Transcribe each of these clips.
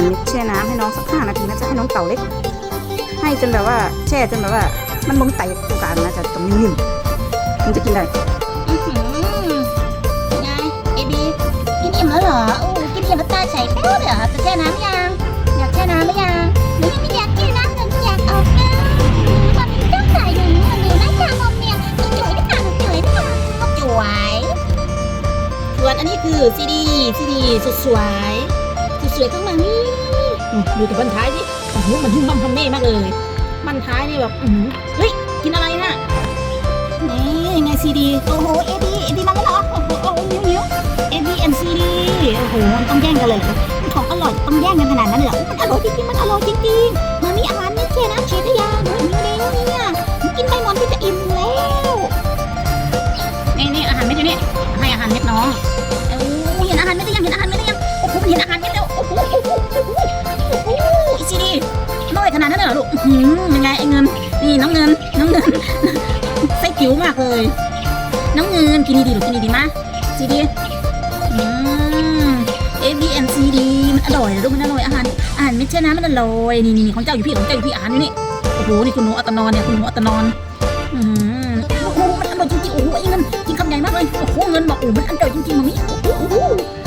หารเม็ดแช่น้ำให้น้องสักห้านาทีนะจะให้น้องเต่าเล็ก ให้จนแบบว่าแช่จนแบบว่า มันลงไตตรงกลางนะจะตรงนิ่มๆถึงจะกินได้อื้อหือไงเอบีกินอิ่มแล้วเหรอโอ้กินอิ่มแล้วตาใสแป้วเลยเหรอจะแช่น้ำยังอยากแช่น้ำไหมยังหรือยังไม่อยากแช่น้ำหนูอยากออกน้ำมันต้องใส่หนูหนูน่าจะมอมเมียหนูจุ๋ยนะคะหนูจุ๋ยนะคะก็จุ๋ยส่วนอันนี้คือซีดีซีดีสุดสวยสุดส วยข้างหลังนี่ดูแต่บันท้ายสิโอ้โหมันหุ่มบัมทำเน่มากเลยบันท้ายนี่แบบเฮ้ยกินอะไรน่ะนี่ไงซีดีโอ้โหเอบีเอบีมาแล้วเหรอโอ้โหโอ้โหนิ้วนิ้ว A B N C D โอ้โหมันต้องแย่งกันเลยเหรอของอร่อยต้องแย่งกันขนาดนั้นเหรอมันอร่อยจริงๆมันอร่อยจริงๆมามีอาหารไม่เชน้ำเชทยาหนูมีเล้งเนี่ยหนู หืมยังไงไอ้เงิน นี่น้องเงิน น้องเงินไส้จิ๋วมากเลย น้องเงินกินดีๆลูกกินดีๆมาซีดีอืม A B N C D มันอร่อยนะลูกมันอร่อยอาหารอาหารไม่ใช่นะมันอร่อยนี่นี่นี่ของเจ้าอยู่พี่ของเจ้าอยู่พี่อาหารอยู่นี่โอ้โหนี่คุณหนูอัตนอนเนี่ยคุณหนูอัตนอนอืมโอ้โหมันอร่อยจริงๆโอ้โหไอ้เงินกินคำใหญ่มากเลยโอ้โหเงินบอกโอ้มันอร่อยจริงๆตรงนี้โอ้โหโอ้โห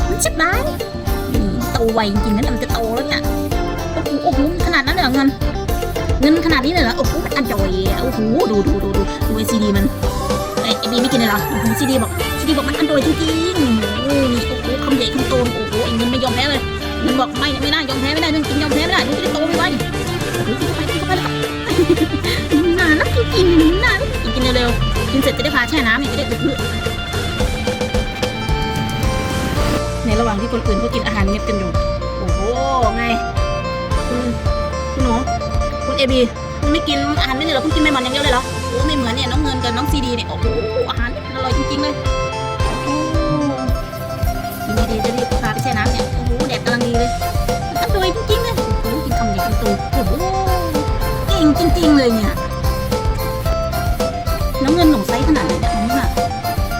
มันชิบได้นี่โตไวจริงๆนั่นมันจะโตแล้วเนี่ยโอ้โหโอ้โหขนาดนั้นเลยเหรอเงิน เงินขนาดนี้เลยเหรอ โอ้โหมันอร่อยโอ้โห ดูดูดูดูดูไอซีดีมันไอไอบีไม่กินเลยเหรอซีดีบอกซีดีบอกมันอร่อยจริงๆโอ้นี่โอ้โหคำใหญ่คำโต โอ้โหไอเงินไม่ยอมแพ้เลยเงินบอกไม่ไม่ได้ยอมแพ้ไม่ได้เรื่องจริงยอมแพ้ไม่ได้เรื่องจะได้โตไม่ไหวโอ้โหกินไปกินไปแล้วน่ารักจริงๆน่ารักจริงกินเร็วๆกินเสร็จจะได้พาแช่น้ำเนี่ยจะได้เพื่อในระหว่างที่คนอื่นเขากินอาหารเม็ดกันอยู่ โอ้โหไงคุณคุณหนู อบีคุณไม่กินอาหารเม็ดเลยเหรอคุณกินไม่หมอนอย่างเดียวเลยเหรอโอ้ไม่เหมือนเนี่ยน้องเงินกับน้องซีดีเนี่ยโอ้โหอาหารอร่อยจริงๆเลยโอ้ยินดีจะรีบพาไปแช่น้ำเนี่ยโอ้โหแดดกำลังดีเลยมันอร่อยจริงๆเลยโอ้โหกินคำใหญ่คำโตโอ้โหเก่งจริงๆเลยเนี่ยน้ำเงินหนูไซส์ขนาดไหนเนี่ยน้องอะ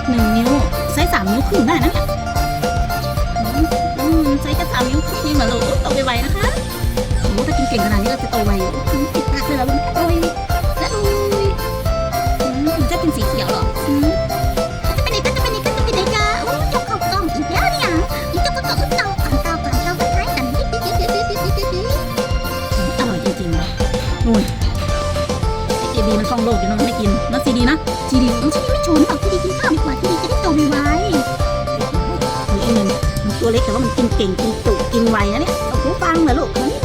หนึ่งนิ้วไซส์สามนิ้วครึ่งได้นะเนี่ยอืมไซส์แค่สามนิ้วครึ่งนี่เหมือนเราโตไวๆนะคะ ก่งขนาดนี้ก็จะโตไวติดตาเลยแล้วโอ้ยแล้วโอ้ยมันจะเป็นสีเขียวหรอจะเป็นไหนก็จะเป็นไหก็จะเป็นไหนกะโอ้ยจกเข้ากล้องอีกแนี่ยอีกจกก็เกาะเต่าอ่างเต่าป่าเต่าไปท้ายกัอร่อยจริงๆว่ะโอ้ยเจดีมันคล่องโลกอยู่น้องไม่กินน้องซีดีนะซีดีน้องซีดีไม่ชนหรอกซีดีกินข้าวดีกว่าซีดีจะได้โตไวๆตัวเล็กแต่ว่ามันกินเก่งกินตุกินไวนะเนี่ยหูฟังเหรอลูกมันไม่